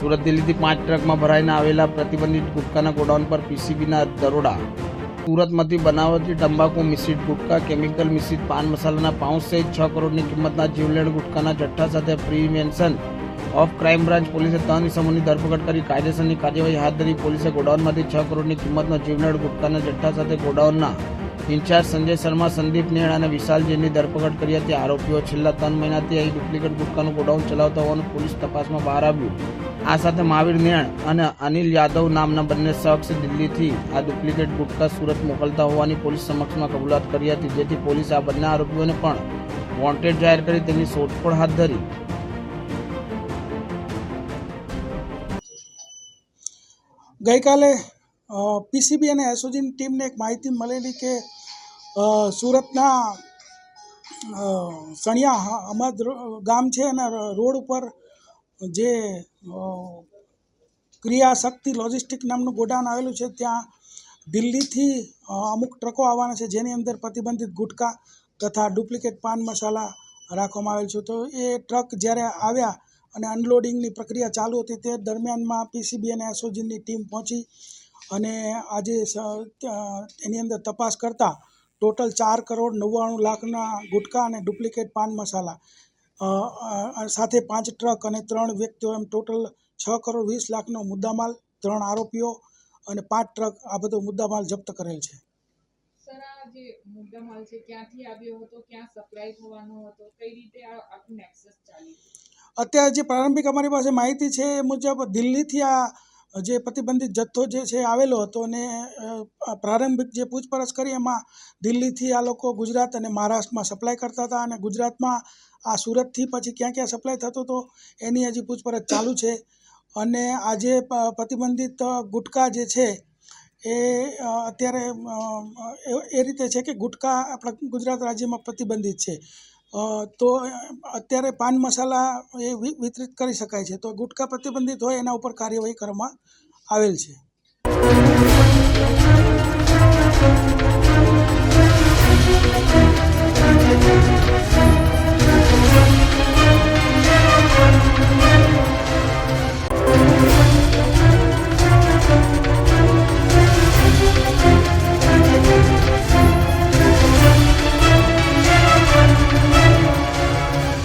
સુરત દિલ્હીથી પાંચ ટ્રકમાં ભરાઈને આવેલા પ્રતિબંધિત ગુટકાના ગોડાઉન પર પીસીબીના દરોડા. સુરતમાંથી બનાવટી તંબાકુ, મિશ્રિત ગુટકા કેમિકલ મિશ્રિત પાન મસાલાના પાઉચ સહિત છ કરોડની કિંમતના જીવલેણ ગુટકાના જથ્થા સાથે પ્રિવેન્શન ઓફ ક્રાઇમ બ્રાન્ચ પોલીસે ત્રણ ઇસમોની ધરપકડ કરી કાયદેસરની કાર્યવાહી હાથ ધરી પોલીસે ગોડાઉનમાંથી છ કરોડની કિંમતનો જીવનળ ગુપ્તાના જથ્થા સાથે ગોડાઉનના ઇન્ચાર્જ સંજય શર્મા, સંદીપ નેણ અને વિશાલ જૈનની ધરપકડ કરી હતી. આરોપીઓ છેલ્લા ત્રણ મહિનાથી અહીં ડુપ્લિકેટ ગુટકાનું ગોડાઉન ચલાવતા હોવાનું પોલીસ તપાસમાં બહાર આવ્યું. આ સાથે મહાવીર નેણ અને અનિલ યાદવ નામના બંને શખ્સ દિલ્હીથી આ ડુપ્લિકેટ ગુટકા સુરત મોકલતા હોવાની પોલીસ સમક્ષમાં કબૂલાત કરી હતી. જેથી પોલીસે આ બંને આરોપીઓને પણ વોન્ટેડ જાહેર કરી તેની શોધખોળ હાથ ધરી ગઈકાલે પીસીબી અને એસઓજીની ટીમને એક માહિતી મળેલી કે સુરતના સણિયા અમદ ગામ છે અને રોડ ઉપર જે ક્રિયાશક્તિ ક્રિયા શક્તિ લોજિસ્ટિક નામનું ગોડાઉન આવેલું છે, ત્યાં દિલ્હીથી અમુક ટ્રકો આવવાના છે, જેની અંદર પ્રતિબંધિત ગુટકા તથા ડુપ્લિકેટ પાન મસાલા રાખવામાં આવેલ છે. તો એ ટ્રક જ્યારે આવ્યા અને અનલોડિંગની પ્રક્રિયા ચાલુ હતી તે દરમિયાનમાં પીસીબી અને એસઓજીની ટીમ પહોંચી અને આજે એની અંદર તપાસ કરતાં ટોટલ ચાર કરોડ નવ્વાણું લાખના ગુટકા અને ડુપ્લિકેટ પાન મસાલા. સાથે પાંચ ટ્રક અને ત્રણ વ્યક્તિઓ એમ ટોટલ છ કરોડ વીસ લાખનો મુદ્દામાલ, ત્રણ આરોપીઓ અને પાંચ ટ્રક આ બધો મુદ્દામાલ જપ્ત કરેલ છે. મુદ્દામાલ છે, ક્યાંથી આવ્યો હતો, ક્યાં સપ્લાય થવાનો હતો, કઈ રીતે આ આખું નેક્સસ ચાલ્યું અત્યારે જે પ્રારંભિક અમારી પાસે માહિતી છે એ મુજબ દિલ્હીથી આ જે પ્રતિબંધિત જથ્થો જે છે આવેલો હતો અને પ્રારંભિક જે પૂછપરછ કરી એમાં દિલ્હીથી આ લોકો ગુજરાત અને મહારાષ્ટ્રમાં સપ્લાય કરતા હતા અને ગુજરાતમાં આ સુરતથી પછી ક્યાં ક્યાં સપ્લાય થતો હતો એની હજી પૂછપરછ ચાલુ છે. અને આજે પ્રતિબંધિત ગુટકા જે છે એ અત્યારે એ- રીતે છે કે ગુટકા આપણા ગુજરાત રાજ્યમાં પ્રતિબંધિત છે. તો અત્યારે પાન મસાલા એ વિતરિત કરી શકાય છે. તો ગુટકા પ્રતિબંધિત હોય એના ઉપર કાર્યવાહી કરવામાં આવેલ છે.